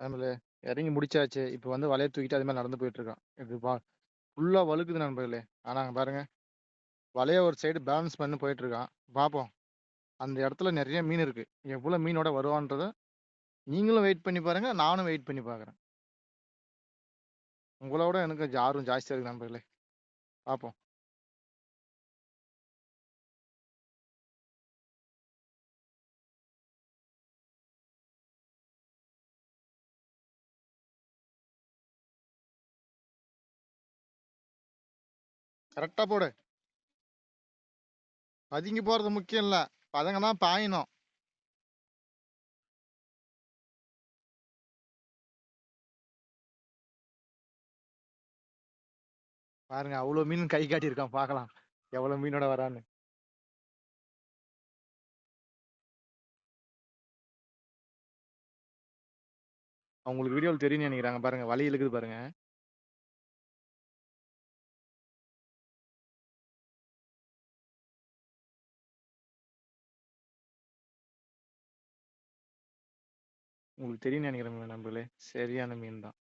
நண்பர்களே இறங்கி முடிச்சாச்சு. இப்போ வந்து வலையை தூக்கிட்டு அது மாதிரி நடந்து போயிட்டுருக்கான். இது பா ஃபுல்லாக வழுக்குது நண்பர்களே. ஆனால் பாருங்க. வலைய ஒரு சைடு பேலன்ஸ் பண்ணி போயிட்டுருக்கான். பார்ப்போம். அந்த இடத்துல நிறைய மீன் இருக்கு. எவ்வளோ மீனோட வருவான்றத நீங்களும் வெயிட் பண்ணி பாருங்க. நானும் வெயிட் பண்ணி பார்க்குறேன். உங்களோட எனக்கு கொஞ்சம் ஆர்வம் இருக்கு நண்பர்களே. பார்ப்போம். கரெக்டாக போடு. பதுங்கி போகிறது முக்கியம் இல்லை பதங்க தான் பாயணும். பாருங்க அவ்வளோ மீன் கை காட்டியிருக்கான் பார்க்கலாம். எவ்வளோ மீனோட வரான்னு. அவங்களுக்கு வீடியோவில் தெரியும்னு நினைக்கிறாங்க பாருங்கள் பாருங்க வலை இழுக்குது பாருங்க. உங்களுக்கு தெரியும்னு நினைக்கிறேன் நண்பர்களே. சரியான மீன் தான்.